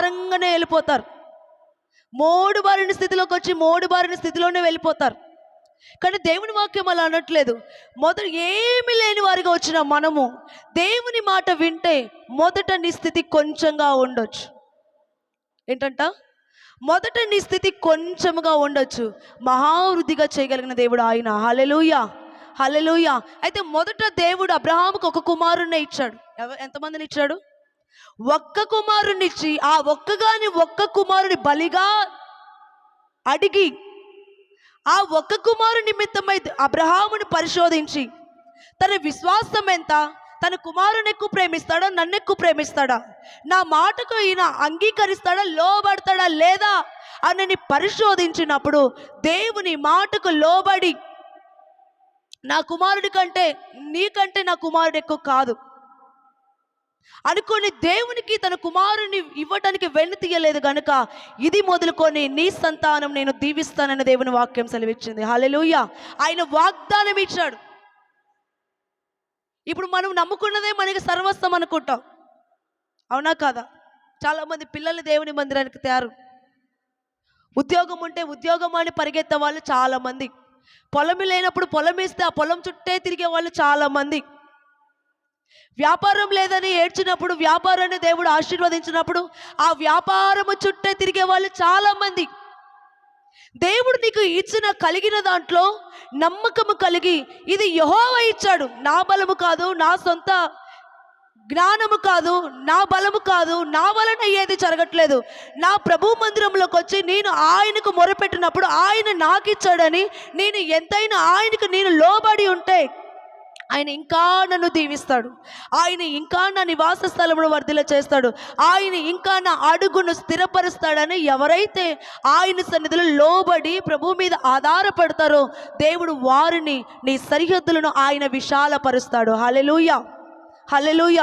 భారంగానే వెళ్ళిపోతారు. మోడు బారిన స్థితిలోకి వచ్చి మోడు బారిన స్థితిలోనే వెళ్ళిపోతారు. కానీ దేవుని వాక్యం అలా అనట్లేదు. మొదట ఏమి లేని వారిగా వచ్చిన మనము దేవుని మాట వింటే మొదట నీ స్థితి కొంచెంగా ఉండొచ్చు. ఏంటంట? మొదట నీ స్థితి కొంచెముగా ఉండొచ్చు. మహావృద్ధిగా చేయగలిగిన దేవుడు ఆయన. హలెలూయ హలెలూయ అయితే మొదట దేవుడు అబ్రహాముకు ఒక కుమారుణ్ణి ఇచ్చాడు. ఎవ ఎంతమందిని ఇచ్చాడు? ఒక్క కుమారునిచ్చి ఆ ఒక్కగాని ఒక్క కుమారుని బలిగా అడిగి ఆ ఒక్క కుమారు నిమిత్తమై అబ్రహాముని పరిశోధించి తన విశ్వాసం ఎంత? తన కుమారుని ఎక్కువ ప్రేమిస్తాడా? నన్ను ఎక్కువ ప్రేమిస్తాడా? నా మాటకు ఈయన అంగీకరిస్తాడా? లోబడతాడా లేదా? అని పరిశోధించినప్పుడు దేవుని మాటకు లోబడి నా కుమారుడి కంటే నీకంటే నా కుమారుడు ఎక్కువ కాదు. అనుకొని దేవునికి తన కుమారుని ఇవ్వటానికి వెన్ను తీయలేదు గనుక ఇది మొదలుకొని నీ సంతానం నేను దీవిస్తానని దేవుని వాక్యం సెలవిచ్చింది. హల్లెలూయ. ఆయన వాగ్దానం ఇచ్చాడు. ఇప్పుడు మనం నమ్ముకున్నదే మనకి సర్వస్వం అనుకుంటాం. అవునా కాదా? చాలామంది పిల్లల్ని దేవుని మందిరానికి తయారు. ఉద్యోగం ఉంటే ఉద్యోగం అని పరిగెత్తే వాళ్ళు చాలామంది. పొలం లేనప్పుడు పొలం ఇస్తే ఆ పొలం చుట్టే తిరిగే వాళ్ళు చాలామంది. వ్యాపారం లేదని ఏడ్చినప్పుడు వ్యాపారాన్ని దేవుడు ఆశీర్వదించినప్పుడు ఆ వ్యాపారము చుట్టే తిరిగే వాళ్ళు చాలామంది. దేవుడు నీకు ఇచ్చిన కలిగిన దాంట్లో నమ్మకము కలిగి ఇది యహోవ ఇచ్చాడు. నా బలము కాదు నా సొంత జ్ఞానము కాదు నా బలము కాదు నా వలన ఏది జరగట్లేదు. నా ప్రభు మందిరంలోకి వచ్చి నేను ఆయనకు మొరపెట్టినప్పుడు ఆయన నాకు ఇచ్చాడని నేను ఎంతైనా ఆయనకు నేను లోబడి ఉంటే ఆయన ఇంకా నన్ను దీవిస్తాడు. ఆయన ఇంకా నా నివాస స్థలమును వర్ధిల చేస్తాడు. ఆయన ఇంకా నా అడుగును స్థిరపరుస్తాడని ఎవరైతే ఆయన సన్నిధిలో లోబడి ప్రభు మీద ఆధారపడతారో దేవుడు వారిని నీ సరిహద్దులను ఆయన విశాలపరుస్తాడు. Hallelujah hallelujah